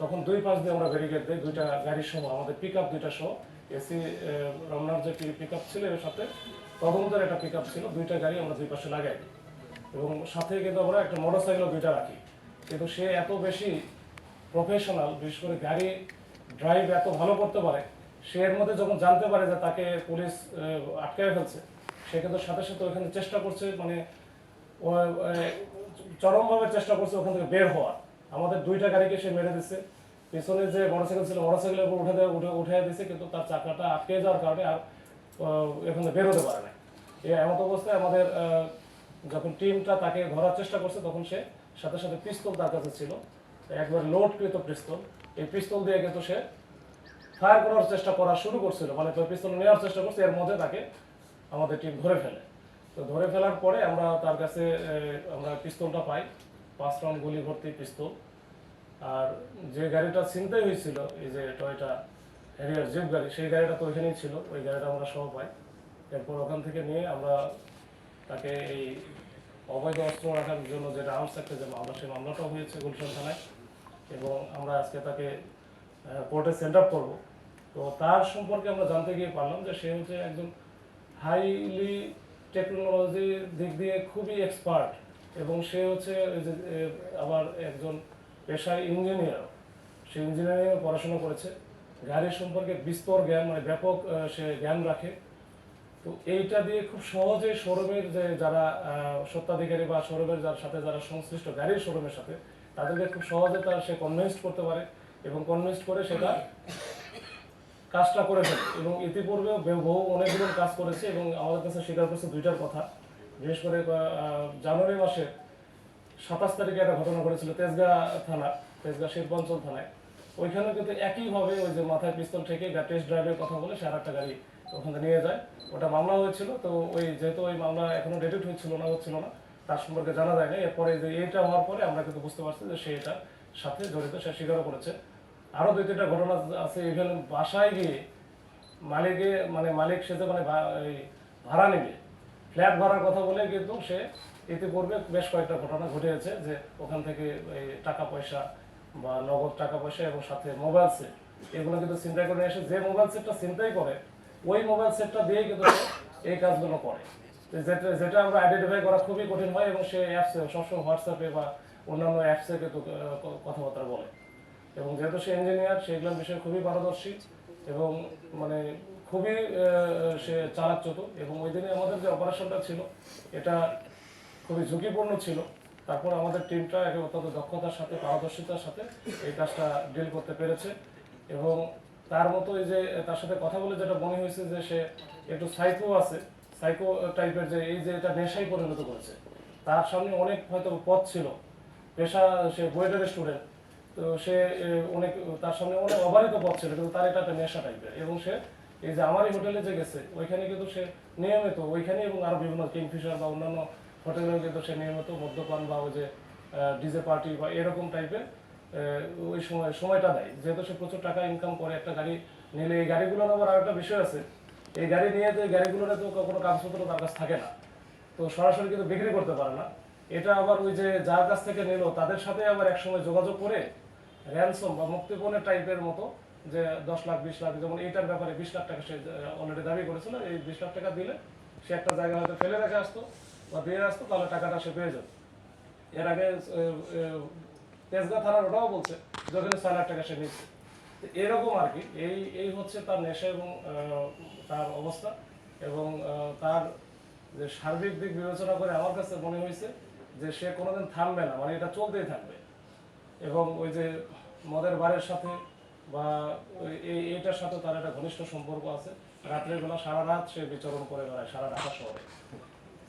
তখন দুই পাশ দিয়ে আমরা ব্যারিকেড দিই, দুইটা গাড়ির সহ, আমাদের পিক আপ দুইটা সহ এসি রমনার যে পিক আপ ছিল এর সাথে তদন্তের একটা পিক আপ ছিল, দুইটা গাড়ি আমরা দুই পাশে লাগাই। এবং সাথে কিন্তু আমরা একটা মোটর সাইকেলও দুইটা রাখি। কিন্তু সে এত বেশি প্রফেশনাল বিশেষ করে গাড়ি ড্রাইভ এত ভালো করতে পারে, সে এর মধ্যে যখন জানতে পারে যে তাকে পুলিশ আটকায় ফেলছে, সে কিন্তু সাথে সাথে ওখানে চেষ্টা করছে মানে চরমভাবে চেষ্টা করছে ওখান থেকে বের হওয়ার। আমাদের দুইটা গাড়িকে সে মেরে দিচ্ছে পেছনে যে মোটরসাইকেল ছিল মোটরসাইকেলের উপর উঠে দেওয়া উঠে উঠে দিচ্ছে কিন্তু তার চাকাটা আটকে যাওয়ার কারণে আর এখান থেকে বের হতে পারে না এই এমন অবস্থায় আমাদের যখন টিমটা তাকে ধরার চেষ্টা করছে, তখন সে সাথে সাথে পিস্তল তার কাছে ছিল। একবার লোডকৃত পিস্তল। এই পিস্তল দিয়ে কিন্তু সে ফায়ার করার চেষ্টা করা শুরু করছিল মানে তো পিস্তল নেওয়ার চেষ্টা করছে, এর মধ্যে তাকে আমাদের টিম ধরে ফেলে। তো ধরে ফেলার পরে আমরা তার কাছে আমরা পিস্তলটা পাই। পাঁচ রাউন্ড গুলি ভর্তি পিস্তল। আর যে গাড়িটা ছিনতাই হয়েছিল, এই যে টয়টা হ্যারিয়ার জিপ গাড়ি, সেই গাড়িটা তো ওইখানেই ছিল, ওই গাড়িটা আমরা সহ পাই। এরপর ওখান থেকে নিয়ে আমরা তাকে এই অবৈধ অস্ত্র রাখার জন্য যেটা আর্মস একটা যে মামলা, সেই মামলাটাও হয়েছে গুলশান থানায়। এবং আমরা আজকে তাকে কোর্টে সেন্ড আপ করব। তো তার সম্পর্কে আমরা জানতে গিয়ে পারলাম যে সে হচ্ছে একজন হাইলি টেকনোলজির দিক দিয়ে খুবই এক্সপার্ট এবং সে হচ্ছে আবার একজন পেশায় ইঞ্জিনিয়ার। সে ইঞ্জিনিয়ারিং পড়াশোনা করেছে। গাড়ি সম্পর্কে বিস্তর জ্ঞান মানে ব্যাপক সে জ্ঞান রাখে। তো এইটা দিয়ে খুব সহজে শোরুমের যে যারা আহ, স্বত্বাধিকারী বা শোরুমের যার সাথে যারা সংশ্লিষ্ট গাড়ির শোরুমের সাথে তাদেরকে খুব সহজে তার সে কনভিন্স করতে পারে এবং কনভিন্স করে সেটা কাজটা করে ফেলে। এবং ইতিপূর্বেও বহু অনেকগুলো কাজ করেছে এবং আমাদের কাছে স্বীকার করছে দুইটার কথা। বিশেষ করে জানুয়ারি মাসে সাতাশ তারিখে একটা ঘটনা ঘটেছিল তেজগাঁ থানা, তেজগাঁ শিল্পাঞ্চল থানায়। ওইখানে কিন্তু একইভাবে ওই যে মাথায় পিস্তল থেকে টেস্ট ড্রাইভের কথা বলে সে আর একটা গাড়ি ওখানে নিয়ে যায়। ওটা মামলা হয়েছিল, তো ওই যেহেতু ওই মামলা এখনও ডেটেড হচ্ছিল না হচ্ছিল না, তার সম্পর্কে জানা যায় না এরপরে যে এইটা হওয়ার পরে আমরা কিন্তু বুঝতে পারছি যে সে এটার সাথে জড়িত, সে স্বীকারও করেছে। আরও দুই, তিনটা ঘটনা আছে ইভেন বাসায় গিয়ে মালিকে মানে মালিক সেজে মানে ভাড়া নেবে ফ্ল্যাট ভাড়ার কথা বলে কিন্তু সে ইতিপূর্বে বেশ কয়েকটা ঘটনা ঘটে ঘটেছে যে ওখান থেকে এই টাকা পয়সা বা নগদ টাকা পয়সা এবং সাথে মোবাইল সেট। এগুলো কিন্তু চিন্তাই করে এসে যে মোবাইল সেটটা চিন্তাই করে, ওই মোবাইল সেটটা দিয়েই কিন্তু এই কাজগুলো করে। যেটা যেটা আমরা আইডেন্টিফাই করা খুবই কঠিন হয় এবং সে অ্যাপসে সবসময় হোয়াটসঅ্যাপে বা অন্যান্য অ্যাপসে কিন্তু কথাবার্তা বলে। এবং যেহেতু সে ইঞ্জিনিয়ার সেগুলোর বিষয়ে খুবই পারদর্শী এবং মানে খুবই সে চালাক চতুর এবং ওই দিনে আমাদের যে অপারেশনটা ছিল, এটা খুবই ঝুঁকিপূর্ণ ছিল। তারপর আমাদের টিমটা একে অত্যন্ত দক্ষতার সাথে, পারদর্শিতার সাথে এই কাজটা ডিল করতে পেরেছে এবং তার মতো এই যে, তার সাথে কথা বলে যেটা মনে হয়েছে যে সে একটু সাইকো আছে সাইকো টাইপের যে, এই যে এটা নেশায় পরিণত করেছে। তার সামনে অনেক হয়তো পথ ছিল। পেশা, সে বইটার স্টুডেন্ট তো সে অনেক, তার সামনে অনেক অবারিত পথ ছিল, কিন্তু তার এটা একটা নেশা টাইপের এবং সে এই যে আমারই হোটেলে যে গেছে, ওইখানে কিন্তু সে নিয়মিত, ওইখানে এবং আরও বিভিন্ন কিংফিশার বা অন্যান্য হোটেলে কিন্তু সে নিয়মিত মদ্যপান বা ওই যে ডিজে পার্টি বা এরকম টাইপের ওই সময়, সময়টা দেয়। যেহেতু সে প্রচুর টাকা ইনকাম করে, একটা গাড়ি নিলে এই গাড়িগুলোর আবার আরেকটা বিষয় আছে। এই গাড়ি নিয়ে এই গাড়িগুলোর তো কোনো কাগজপত্র তার কাছে থাকে না। তো সরাসরি কিন্তু বিক্রি করতে পারে না। এটা আবার ওই যে, যার কাছ থেকে নিল, তাদের সাথে আবার একসময় যোগাযোগ করে র্যানসম বা মুক্তিপণের টাইপের মতো যে দশ লাখ, বিশ লাখ, যেমন এইটার ব্যাপারে বিশ লাখ টাকা সে অলরেডি দাবি করেছিল, এই বিশ লাখ টাকা দিলে সে একটা জায়গা হয়তো ফেলে রেখে আসতো বা দিয়ে আসতো, তাহলে টাকাটা সে পেয়ে যেত এর আগে তেজগাঁ থানার ওটাও বলছে যে ওখানে ছয় লাখ টাকা সে নিচ্ছে এরকম আর কি, এই এই হচ্ছে তার নেশা এবং তার অবস্থা এবং তার যে সার্বিক দিক বিবেচনা করে আমার কাছে মনে হয়েছে যে সে কোনোদিন থামবে না মানে এটা চলতেই থাকবে। এবং ওই যে মদের বারের সাথে বা এটার সাথে তার একটা ঘনিষ্ঠ সম্পর্ক আছে। রাত্রের বেলা সারা রাত সে বিচরণ করে বেড়ায়, সারা ঢাকা শহরে।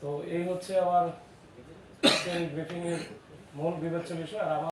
তো এই হচ্ছে আমার মূল বিবেচ্য বিষয়। আর আমার